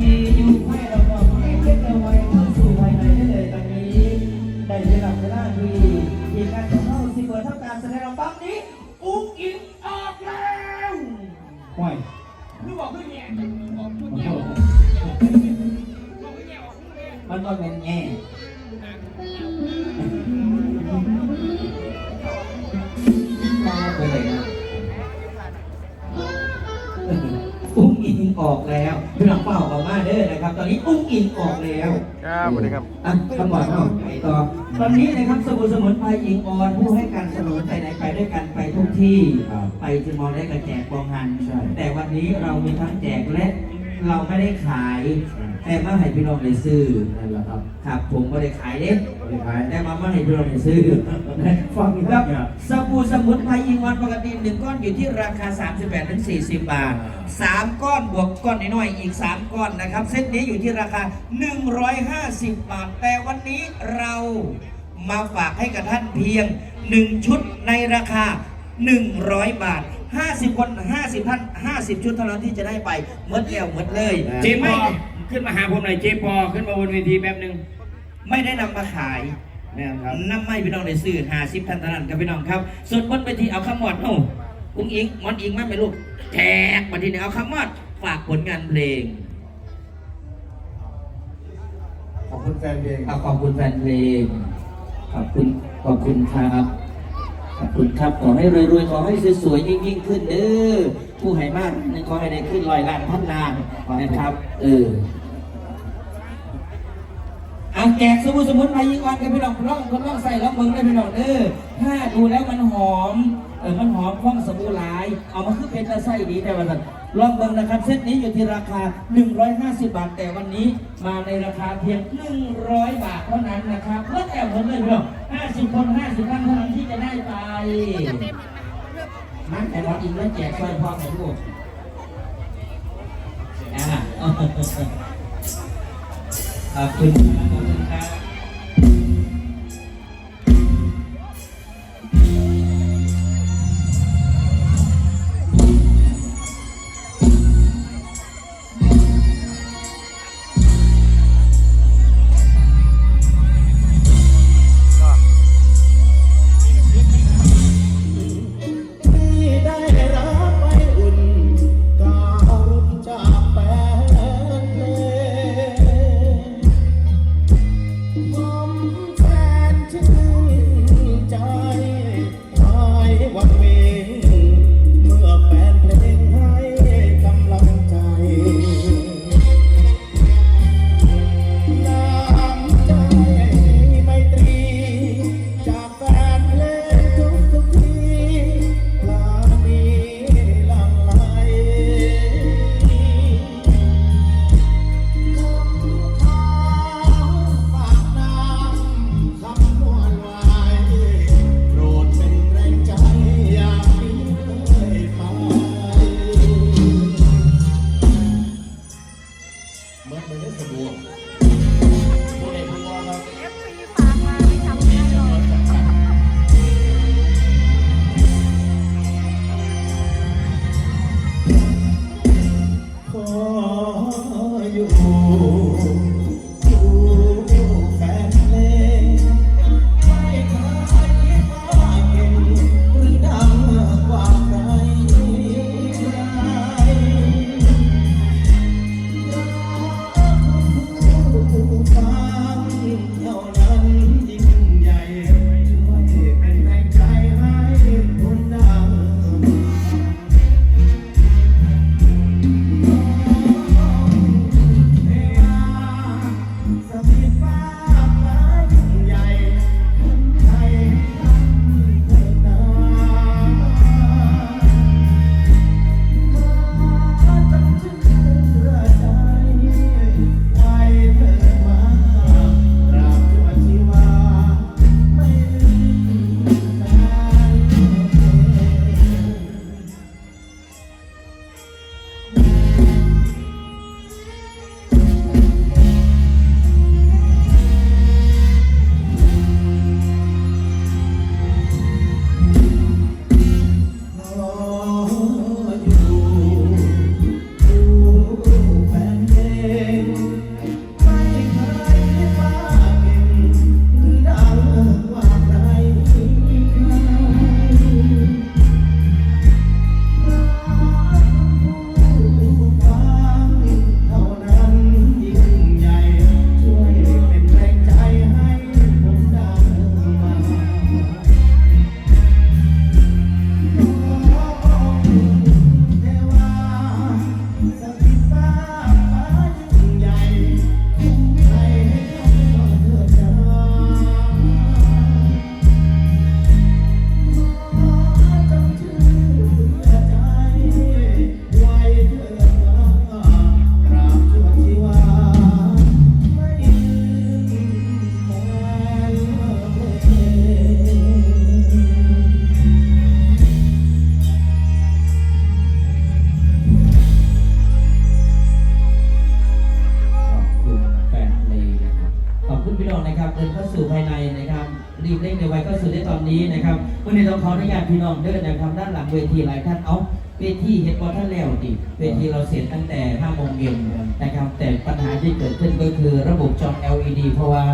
ที่อยู่ให้เรากให้เป็นเอาไว้ อิงออกแล้วพี่น้องเป่าออกมาเด้อนะครับ ตอนนี้อุ้งอิงออกแล้วครับสวัสดีครับอะคำบอกเนาะไปต่อตอนนี้นะครับสมุนสมุนไพรอิงออนผู้ให้การสนับสนุนไปไหนไปด้วยกันไปทุกที่ ไปที่มอลได้กระแจกบองหันแต่วันนี้เรามีทั้งแจกและ เราไม่ได้ขาย แต่มาให้พี่น้องได้ซื้อนั่นแหละครับ ครับผมไม่ได้ขายเด้บริขาย แต่มามาให้พี่น้องได้ซื้อฟังอีกคแล้รัวบสบู่สมุนไพรอิงออนปกติหนึ่งก้อนอยู่ที่ราคา 38ถึง40 บาท 3 ก้อนบวกก้อนน้อยๆอีก 3 ก้อนนะครับ เซตนี้อยู่ที่ราคา 150 บาท แต่วันนี้เรามาฝากให้กับท่านเพียง 1 ชุดในราคา 100 บาท 50 คน 50 ท่าน 50 ชุดเท่านั้นที่จะได้ไปหมดแล้วหมดเลยเจปอขึ้นมาหาผมหน่อยเจปอขึ้นมาบนเวทีแป๊บหนึงไม่ได้นำมาขายนะครับ น้ำไม่พี่น้องได้ซื้อหาสิบท่านเท่านั้นครับพี่น้องครับส่วนบนเวทีเอาคำมอดเอ้าอุ้งอิงมอนอิงมาไหมลูกแจกมาทีนี้เอาคำมอดฝากผลงานเพลงขอบคุณแฟนเพลงเอาขอบคุณแฟนเพลงขอบคุณขอบคุณครับ ขอบคุณครับขอให้รวยๆขอให้สวยๆยิ่งๆขึ้นเด้อผู้ให้มากนั่นขอให้ได้ขึ้นลอยล้านพันล้านนะครับ เออเอาแจกสมุนสมุนไพรยิงออนกันพี่น้องลองทดลองใส่แล้วมึงได้พี่น้องเด้อถ้าดูแล้วมันหอมเออมันหอมคล่องสบู่หลาย เอามาคือเป็นตะไส้ดีแต่ว่า ลองเบิ่งนะครับเซตนี้อยู่ที่ราคา 150 บาท แต่วันนี้มาในราคาเพียง 100 บาทเท่านั้นนะครับเพื่อแต่ผลเลยพี่น้อง50 คน 50ท่านเท่านั้นที่จะได้ไปนั่นแต่วันอีกแล้วแจกซอยพอของลูกอ่าขอบคุณ ขออนุญาตพี่น้องเดินนะครับด้านหลังเวทีหลายท่านเอาเวทีเห็นว่าท่านแล้วดิเวทีเราเสร็จตั้งแต่5โมงเย็นนะครับ แต่ปัญหาที่เกิดขึ้นก็คือระบบจอ LED เพราะว่า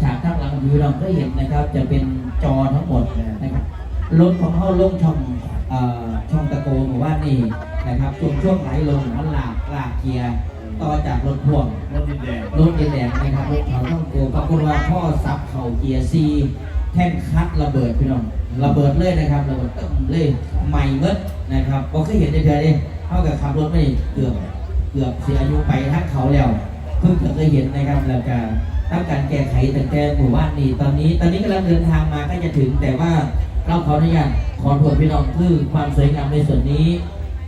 ฉากข้างหลังพี่น้องก็เห็นนะครับ จะเป็นจอทั้งหมดนะครับรถของเขาลงช่องเอ่อช่องตะโกหมู่บ้านนี่นะครับช่วงช่วงไหลลงมันหลากหลากเกียร์ต่อจากรถพ่วงรถดินแดงรถเยนแดงนะครับรถเขาต้องตัวปรากฏว่าพ่อซับเข่าเกียร์ซี แท่นคัดระเบิดพี่น้องระเบิดเลยนะครับระเบิดตึ้มเลยใหม่เมื่นะครับพอเคยเห็นในเฉยๆเลยเท่ากับขับรถไม่เกือบเกือบเสียอายุไปทั้งเขาแล้วเพิ่งเคยเห็นนะครับแล้วก็ต้องการแก้ไขแต่แต่หมู่บ้านนี้ตอนนี้ ตอนนี้กำลังเดินทางมากล้จะถึงแต่ว่าเราขออนุญาตขอโทษพี่น้องคือความสวยงามในส่วนนี้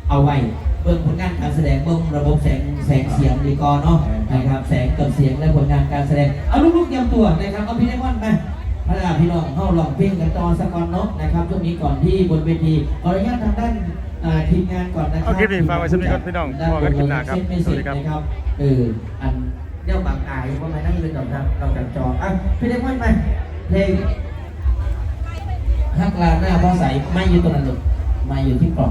เอาไว้เบิ่งผลงานการแสดงเบิ่งระบบแสงแสงเสียงดีกอเนาะนะครับแสงกับเสียงและผลงานการแสดงเอาลูกๆเตรียมตัวนะครับเอาพี่ไดมอนด์มา พระดาพี่น้องเข้าลองเพลงกันต่อสกอนเนาะนะครับช่วงนี้ก่อนที่บนเวทีขออนุญาตทางด้านเอ่อทีมงานก่อนนะครัเอาคลิปนี้ฝากไว้สักนิดก่อนพี่น้องพอกันคลิปหน้าครับเซ็ตไม่สวัสดีครับนะครับเอออันเดี่ยวบางอายว่ามานั่งเล่นกับทางเราจากจออะพี่ไดมอนด์มาเพลงฮักลาหน้าพ่อใสไม่อยู่ตรงนั้นหรอกมาอยู่ที่กล่อง